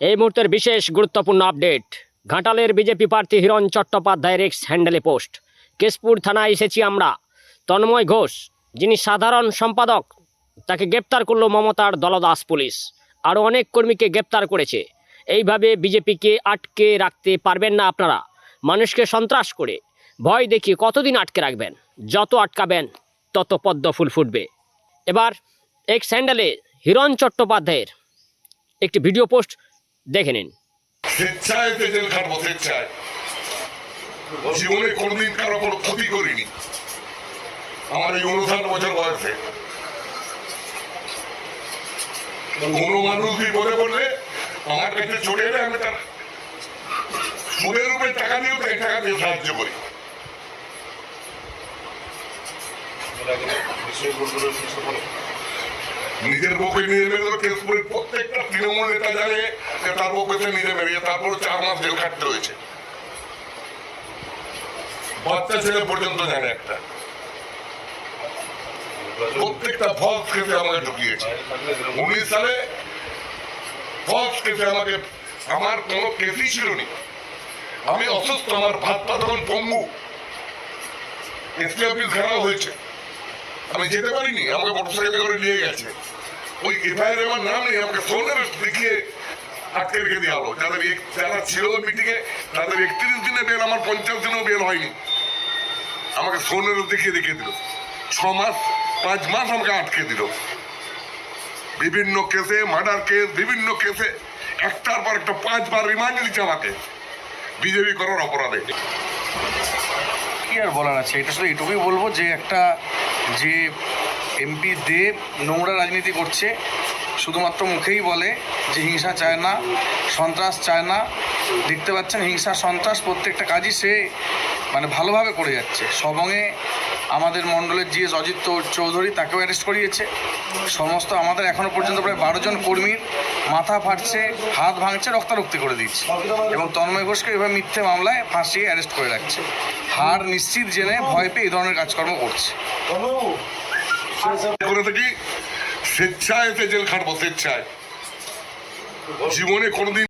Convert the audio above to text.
এই মুহূর্তের বিশেষ গুরুত্বপূর্ণ আপডেট, ঘাটালের বিজেপি প্রার্থী হিরণ চট্টোপাধ্যায়ের এক্স হ্যান্ডেলে পোস্ট কেশপুর থানায় এসেছি আমরা। তন্ময় ঘোষ, যিনি সাধারণ সম্পাদক, তাকে গ্রেপ্তার করল মমতার দলদাস পুলিশ। আরও অনেক কর্মীকে গ্রেপ্তার করেছে। এইভাবে বিজেপিকে আটকে রাখতে পারবেন না আপনারা। মানুষকে সন্ত্রাস করে, ভয় দেখিয়ে কতদিন আটকে রাখবেন? যত আটকাবেন, তত পদ্ম ফুল ফুটবে। এবার এক্স হ্যান্ডেলে হিরণ চট্টোপাধ্যায়ের একটি ভিডিও পোস্ট দেখে নিন। স্বেচ্ছায় জেল খাটবো স্বেচ্ছায়। জীবনে কোনোদিন কারও কোনো ক্ষতি করিনি। আমার এই বছর বয়সে। কোনো মানুষ বিপদে পড়লে আমার কাছে চলে এলে আমি তার সুদের উপরে টাকা দিয়েও তাই টাকা দিয়ে সাহায্য করি। নিজের পক্ষে নিজে মেরে কেসপুরের প্রত্যেকটা তৃণমূল নেতা জানে যে তার পক্ষে সে নিজে মেরিয়ে তারপর চার মাস জেল খাটতে হয়েছে। বাচ্চা ছেলে পর্যন্ত জানে একটা। প্রত্যেকটা কেসে আমাকে ঢুকিয়েছে। উনিশ সালে কেসে আমাকে, আমার কোনো কেসই ছিল নি। আমি অসুস্থ, আমার ভাত পা তখন পঙ্গু। এসপি অফিস ঘেরাও হয়েছে। আমি যেতে পারিনি, আমাকে মোটরসাইকেলে করে নিয়ে গেছে। ওই এফআইআর আমার নাম নেই, আমাকে ফোনের দেখিয়ে আটকে রেখে দেওয়া হলো। যাদের যারা ছিল মিটিং এ, তাদের একত্রিশ দিনে বেল আমার পঞ্চাশ দিনেও বেল হয়নি। আমাকে ফোনের দেখিয়ে রেখে দিল। ছ মাস, পাঁচ মাস আমাকে আটকে দিল। বিভিন্ন কেসে মার্ডার কেস বিভিন্ন কেসে একটার পর একটা, পাঁচবার রিমান্ড দিচ্ছে আমাকে। বিজেপি করার অপরাধে। কি আর বলার আছে? এটা শুধু এটুকুই বলব যে একটা যে এমপি দেব নোংরা রাজনীতি করছে, শুধুমাত্র মুখেই বলে যে হিংসা চায় না, সন্ত্রাস চায় না। দেখতে পাচ্ছেন, হিংসা, সন্ত্রাস প্রত্যেকটা কাজই সে মানে ভালোভাবে করে যাচ্ছে। সবঙ্গে আমাদের মণ্ডলের জিএস অজিত চৌধুরী তাকেও অ্যারেস্ট করিয়েছে। সমস্ত আমাদের এখনও পর্যন্ত প্রায় বারো জন কর্মীর মাথা ফাটছে, হাত ভাঙছে, রক্তারক্তি করে দিচ্ছে। এবং তন্ময় ঘোষকে এভাবে মিথ্যে মামলায় ফাঁসিয়ে অ্যারেস্ট করে রাখছে। হার নিশ্চিত জেনে ভয় পেয়ে এই ধরনের কাজকর্ম করছে। করে থাকি স্বেচ্ছায় এতে জেল খাটবো স্বেচ্ছায়। জীবনে কোনোদিন